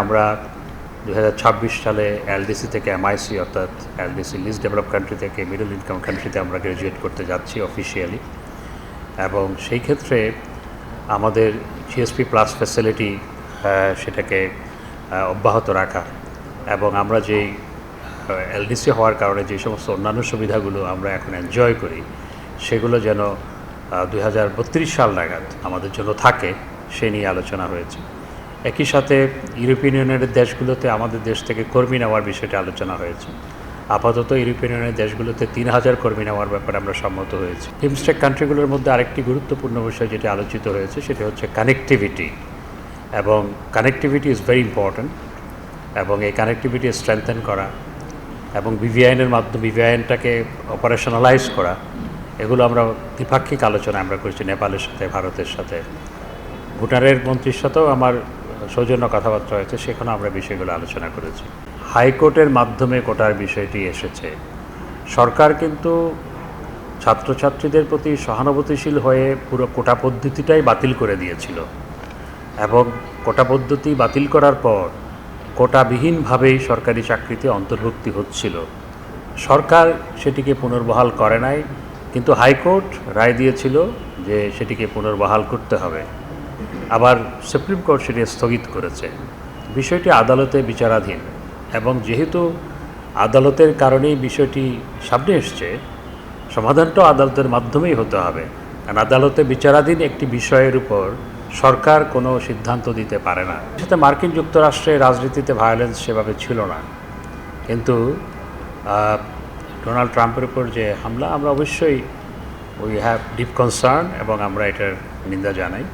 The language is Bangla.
আমরা দু হাজার ছাব্বিশ সালে এলডিসি থেকে এমআইসি, অর্থাৎ এলডিসি লিস্ট ডেভেলপ কান্ট্রি থেকে মিডল ইনকাম কান্ট্রিতে আমরা গ্র্যাজুয়েট করতে যাচ্ছি অফিসিয়ালি এবং সেই ক্ষেত্রে আমাদের জিএসপি প্লাস ফ্যাসিলিটি সেটাকে অব্যাহত রাখা এবং আমরা যেই এলডিসি হওয়ার কারণে যে সমস্ত অন্যান্য সুবিধাগুলো আমরা এখন এনজয় করি, সেগুলো যেন দু হাজার বত্রিশ সাল নাগাদ আমাদের জন্য থাকে, সে নিয়ে আলোচনা হয়েছে। একই সাথে ইউরোপিয়ান ইউনিয়নের দেশগুলোতে আমাদের দেশ থেকে কর্মী নেওয়ার বিষয়টি আলোচনা হয়েছে। আপাতত ইউরোপিয়ান ইউনিয়নের দেশগুলোতে তিন হাজার কর্মী নেওয়ার ব্যাপারে আমরা সম্মত হয়েছি। হিমস্টেক কান্ট্রিগুলোর মধ্যে আরেকটি গুরুত্বপূর্ণ বিষয় যেটি আলোচিত হয়েছে, সেটি হচ্ছে কানেক্টিভিটি। এবং কানেক্টিভিটি ইজ ভেরি ইম্পর্ট্যান্ট। এবং এই কানেক্টিভিটি স্ট্রেংথেন করা এবং বিভিআইনের মাধ্যমে বিভিআইনটাকে অপারেশনালাইজ করা, এগুলো আমরা দ্বিপাক্ষিক আলোচনা আমরা করেছি। নেপালের সাথে, ভারতের সাথে। ভুটানের মন্ত্রীর সাথেও আমার সৌজন্য কথাবার্তা হয়েছে সেখানে আমরা বিষয়গুলো আলোচনা করেছি। হাইকোর্টের মাধ্যমে কোটার বিষয়টি এসেছে। সরকার কিন্তু ছাত্রছাত্রীদের প্রতি সহানুভূতিশীল হয়ে পুরো কোটা পদ্ধতিটাই বাতিল করে দিয়েছিল। এবং কোটা পদ্ধতি বাতিল করার পর কোটাবিহীনভাবেই সরকারি চাকরিতে অন্তর্ভুক্তি হচ্ছিল। সরকার সেটিকে পুনর্বহাল করে নাই, কিন্তু হাইকোর্ট রায় দিয়েছিল যে সেটিকে পুনর্বহাল করতে হবে। আবার সুপ্রিম কোর্ট সেটি স্থগিত করেছে। বিষয়টি আদালতে বিচারাধীন এবং যেহেতু আদালতের কারণেই বিষয়টি সামনে এসছে সমাধানটাও আদালতের মাধ্যমেই হতে হবে। কারণ আদালতে বিচারাধীন একটি বিষয়ের উপর সরকার কোনো সিদ্ধান্ত দিতে পারে না। সাথে মার্কিন যুক্তরাষ্ট্রের রাজনীতিতে ভায়োলেন্স সেভাবে ছিল না। কিন্তু ডোনাল্ড ট্রাম্পের উপর যে হামলা, আমরা অবশ্যই উই হ্যাভ ডিপ কনসার্ন এবং আমরা এটার নিন্দা জানাই।